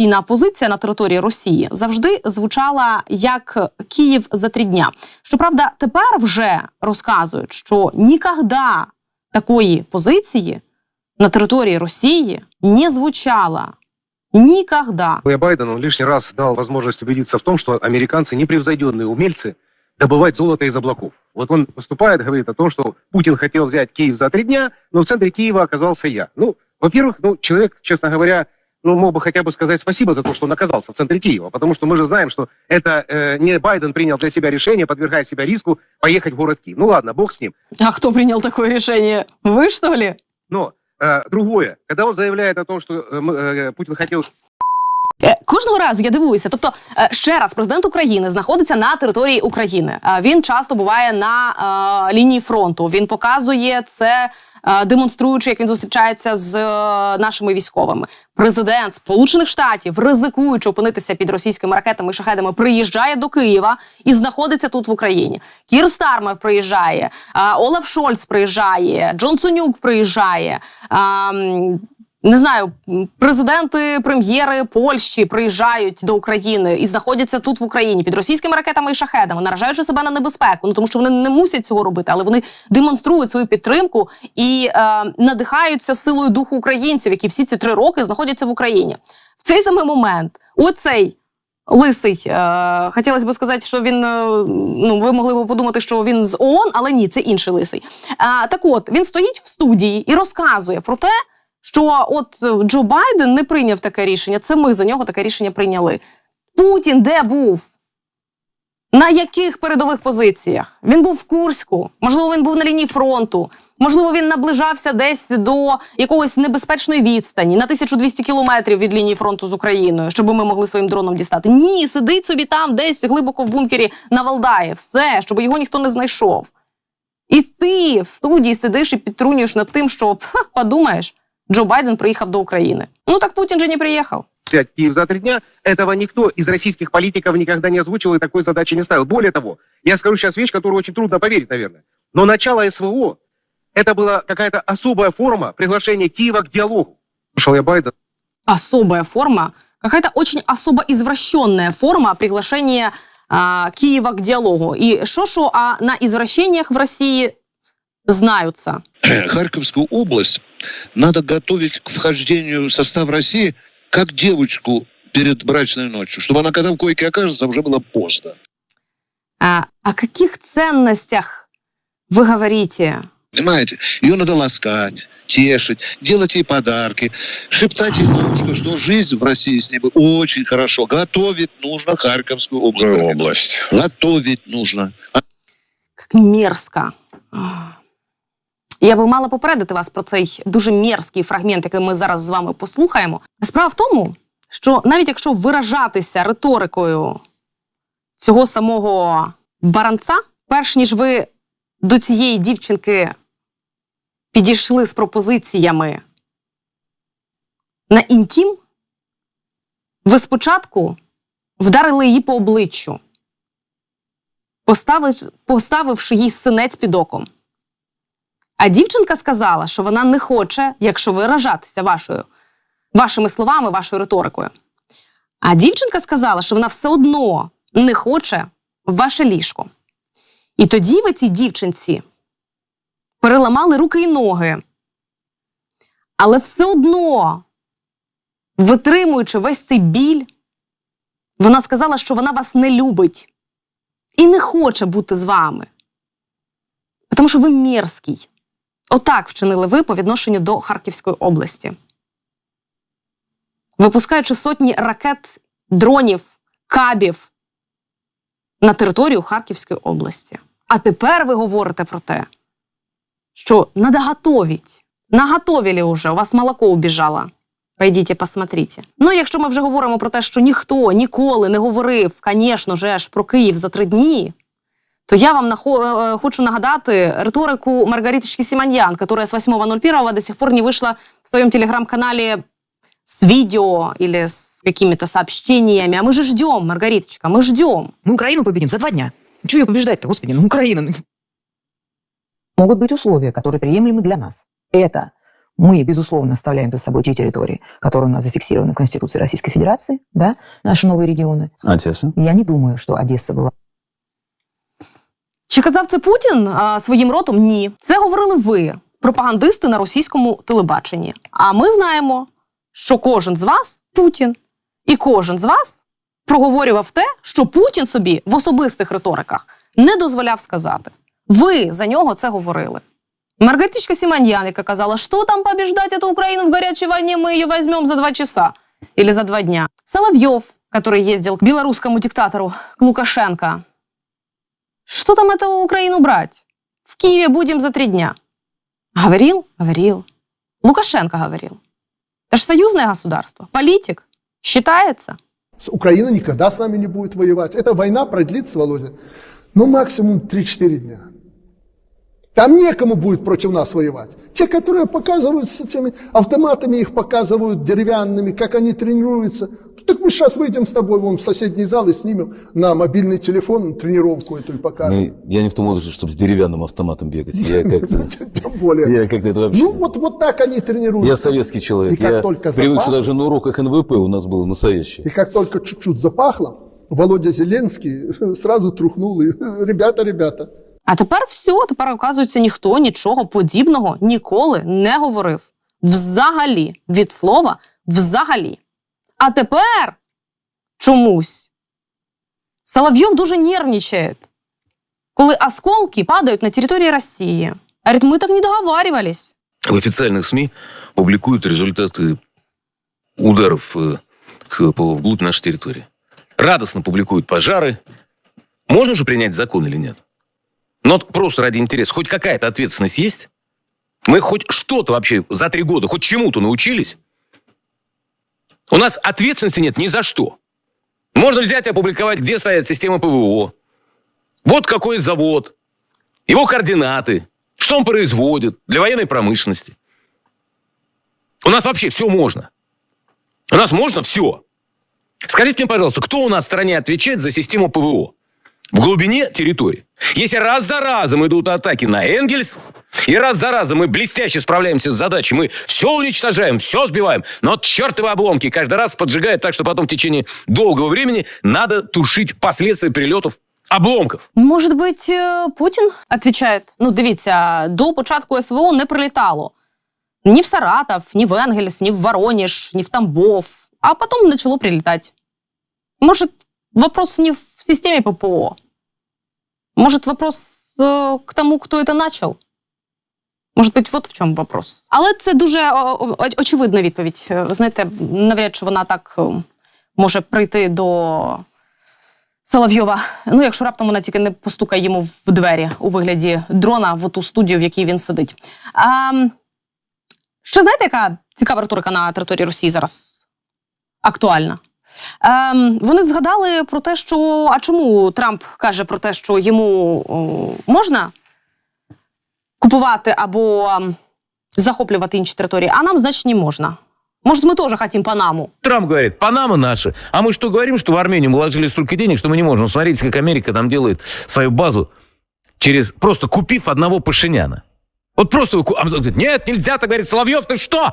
офіційна позиція на території Росії завжди звучала як Київ за три дня. Щоправда, тепер вже розказують, що ніколи такої позиції на території Росії не звучала. Никогда. И Байден, он лишний раз дал возможность убедиться в том, что американцы непревзойденные умельцы добывать золото из облаков. Вот он выступает, говорит о том, что Путин хотел взять Киев за три дня, но в центре Киева оказался я. Ну, во-первых, ну, человек, честно говоря, ну, мог бы хотя бы сказать спасибо за то, что он оказался в центре Киева, потому что мы же знаем, что это э, не Байден принял для себя решение, подвергая себя риску поехать в город Киев. Ну ладно, бог с ним. А кто принял такое решение? Вы что ли? Но э, другое, когда он заявляет о том, что э, мы, э, Путин хотел Е, Кожного разу я дивуюся. Тобто, е, ще раз, президент України знаходиться на території України. Е, Він часто буває на е, лінії фронту. Він показує це, е, демонструючи, як він зустрічається з е, нашими військовими. Президент Сполучених Штатів, ризикуючи опинитися під російськими ракетами і шахедами, приїжджає до Києва і знаходиться тут в Україні. Кір Стармер приїжджає, е, Олаф Шольц приїжджає, Джонсонюк приїжджає. Е, не знаю, президенти, прем'єри Польщі приїжджають до України і знаходяться тут в Україні під російськими ракетами і шахедами, наражаючи себе на небезпеку. Ну тому що вони не мусять цього робити, але вони демонструють свою підтримку і е, надихаються силою духу українців, які всі ці три роки знаходяться в Україні. В цей самий момент оцей. Лисий, е, хотілося б сказати, що він е, ну ви могли б подумати, що він з ООН, але ні, це інший лисий. А, так от він стоїть в студії і розказує про те, що от Джо Байден не прийняв таке рішення. Це ми за нього таке рішення прийняли. Путін де був? На яких передових позиціях? Він був в Курську, можливо, він був на лінії фронту, можливо, він наближався десь до якогось небезпечної відстані на 1200 кілометрів від лінії фронту з Україною, щоб ми могли своїм дроном дістати. Ні, сидить собі там, десь глибоко в бункері на Валдаї. Все, щоб його ніхто не знайшов. І ти в студії сидиш і підтрунюєш над тим, що подумаєш, Джо Байден приїхав до України. Ну так Путін же не приїхав. взять Киев за три дня, этого никто из российских политиков никогда не озвучивал и такой задачи не ставил. Более того, я скажу сейчас вещь, которую очень трудно поверить, наверное. Но начало СВО – это была какая-то особая форма приглашения Киева к диалогу. Слушал я Байдена. Особая форма, какая-то очень особо извращенная форма приглашения а, Киева к диалогу. И шо-шо, а на извращениях в России знаются. Харьковскую область надо готовить к вхождению в состав России как девочку перед брачной ночью, чтобы она, когда в койке окажется, уже было поздно. А, о каких ценностях вы говорите? Понимаете? Ее надо ласкать, тешить, делать ей подарки, шептать ей на ушко, что жизнь в России с ней очень хорошо. Готовить нужно Харьковскую область. область. Готовить нужно. Як мерзко. Я би мала попередити вас про цей дуже мерзкий фрагмент, який ми зараз з вами послухаємо. Справа в тому, що навіть якщо виражатися риторикою цього самого баранця, перш ніж ви до цієї дівчинки підійшли з пропозиціями на інтім, ви спочатку вдарили її по обличчю поставивши їй синець під оком. А дівчинка сказала, що вона не хоче, якщо виражатися вашою, вашими словами, вашою риторикою. А дівчинка сказала, що вона все одно не хоче ваше ліжко. І тоді ви цій дівчинці переламали руки і ноги. Але все одно, витримуючи весь цей біль, вона сказала, що вона вас не любить і не хоче бути з вами. Тому що ви мерзкий. Отак вчинили ви по відношенню до Харківської області. Випускаючи сотні ракет, дронів, кабів на територію Харківської області. А тепер ви говорите про те, що надо готовить. Наготовили уже, у вас молоко убіжало. Пойдіть, посмотрите. Ну, якщо ми вже говоримо про те, що ніхто ніколи не говорив, звісно ж, про Київ за три дні, то я вам нахо- е, хочу нагадати риторику Маргариточки Симоньян, которая с 8.01 до сих пор не вышла в своем телеграм-канале с видео или с какими-то сообщениями. А мы же ждем, Маргариточка, мы ждем. Мы Украину победим за два дня. Чего ее побеждать-то, господи, ну Украина. ну. Могут быть условия, которые приемлемы для нас. Это Мы, безусловно, оставляем за собой те территории, которые у нас зафиксированы в Конституции Российской Федерации, да, наши новые регионы. Одесса. Я не думаю, что Одесса была Чи казав це Путін а, своїм ротом? Ні. Це говорили ви, пропагандисти на російському телебаченні. А ми знаємо, що кожен з вас Путін, і кожен з вас проговорював те, що Путін собі в особистих риториках не дозволяв сказати. Ви за нього це говорили. Маргаритичка Симоньян, яка казала, що там побіждати эту Україну в гарячій війні, ми її візьмемо за два часа или за два дня. Соловьев, который ездил к белорусскому диктатору, к Лукашенко, что там эту Украину брать? В Киеве будем за три дня. Говорил? Говорил. Лукашенко говорил. Это же союзное государство. Политик. Считается. Украина никогда с нами не будет воевать. Эта война продлится, Володя, ну максимум 3-4 дня. Там некому будет против нас воевать. Те, которые показывают с этими автоматами, их показывают деревянными, как они тренируются. Ну, Так мы сейчас выйдем с тобой вон в соседний зал и снимем на мобильный телефон тренировку эту и покажем. Мы- я не в том возрасте, чтобы с деревянным автоматом бегать. Я как-то... Тем более. Я как-то это вообще... Ну вот, вот так они тренируются. Я советский человек. И как я только привык, запах- что даже на уроках НВП у нас было настоящее. И как только чуть-чуть запахло, Володя Зеленский сразу трухнул и ребята, ребята, А тепер все, тепер, оказується, ніхто нічого подібного ніколи не говорив. Взагалі, від слова взагалі. А тепер чомусь Соловйов дуже нервничає, коли осколки падають на території Росії. Говорить, ми так не договаривались. в официальных СМИ публикуют результаты ударов э, к- по- вглубь нашей территории. Радостно публикуют пожары. Можно же принять закон или нет? Но вот просто ради интереса, хоть какая-то ответственность есть? Мы хоть что-то вообще за три года, хоть чему-то научились? У нас ответственности нет ни за что. Можно взять и опубликовать, где стоят системы ПВО. Вот какой завод. Его координаты. Что он производит для военной промышленности. У нас вообще все можно. У нас можно все. Скажите мне, пожалуйста, кто у нас в стране отвечает за систему ПВО? В глубине территории. Если раз за разом идут атаки на Энгельс, и раз за разом мы блестяще справляемся с задачей, мы все уничтожаем, все сбиваем, но чертовы обломки каждый раз поджигают так, что потом в течение долгого времени надо тушить последствия прилетов обломков. Може бути, е, Путін відповідає? Ну, дивіться, до початку СВО не прилітало. Ні в Саратов, ні в Енгельс, ні в Воронеж, ні в Тамбов. А потом начало прилетать. Может, Вопрос не в системе ППО? Может, вопрос э, к тому, кто это начал? Може бути, от в чому вопрос. Але це дуже очевидна відповідь. Е, Ви знаєте, навряд чи вона так е, може прийти до Соловйова. Ну, якщо раптом вона тільки не постукає йому в двері у вигляді дрона в ту студію, в якій він сидить. А, ще знаєте, яка цікава риторика на території Росії зараз актуальна? Ем, вони згадали про те, що а чому Трамп каже про те, що йому о, можна купувати або ем, захоплювати інші території, а нам, значить, не можна. Може, ми теж хотім Панаму. Трамп говорит, Панама наша. А мы что говорим, что в Армению мы вложили столько денег, что мы не можем. Смотрите, как Америка там делает свою базу через просто купив одного Пашиняна. Вот просто а говорит, нет, нельзя, так говорит Соловьев, ты что?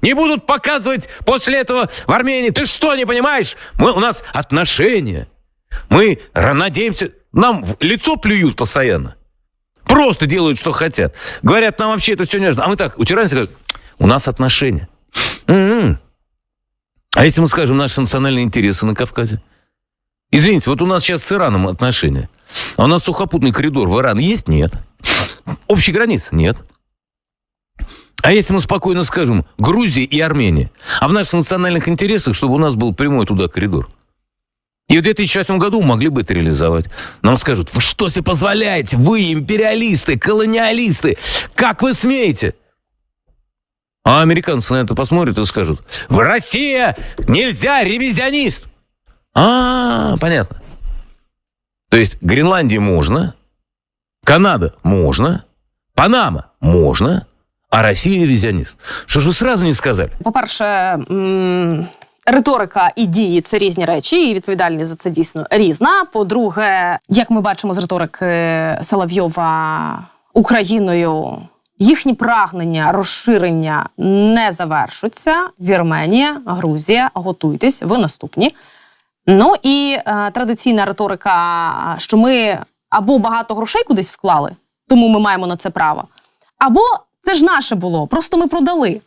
Не будут показывать после этого в Армении. Ты что, не понимаешь? Мы, у нас отношения. Мы надеемся, нам в лицо плюют постоянно. Просто делают, что хотят. Говорят, нам вообще это все не нужно. А мы так утираемся, говорят, у нас отношения. М-м. А если мы скажем наши национальные интересы на Кавказе? Извините, вот у нас сейчас с Ираном отношения. А у нас сухопутный коридор в Иран есть? Нет. Общей границы? Нет. А если мы спокойно скажем Грузия и Армения, а в наших национальных интересах, чтобы у нас был прямой туда коридор? И в 2008 году могли бы это реализовать. Нам скажут, вы что себе позволяете? Вы империалисты, колониалисты. Как вы смеете? А американцы на это посмотрят и скажут, в Россия нельзя, ревизионист. А, понятно. То есть Гренландии можно, Канада можно, Панама можно, а Россия ревизионист. Что же вы сразу не сказали? По-перше, риторика і дії це різні речі, і відповідальність за це дійсно різна. По-друге, як ми бачимо з риторики Соловйова Україною їхні прагнення розширення не завершуться. Вірменія, Грузія, готуйтесь, ви наступні. Ну і е, традиційна риторика, що ми або багато грошей кудись вклали, тому ми маємо на це право, або це ж наше було, просто ми продали.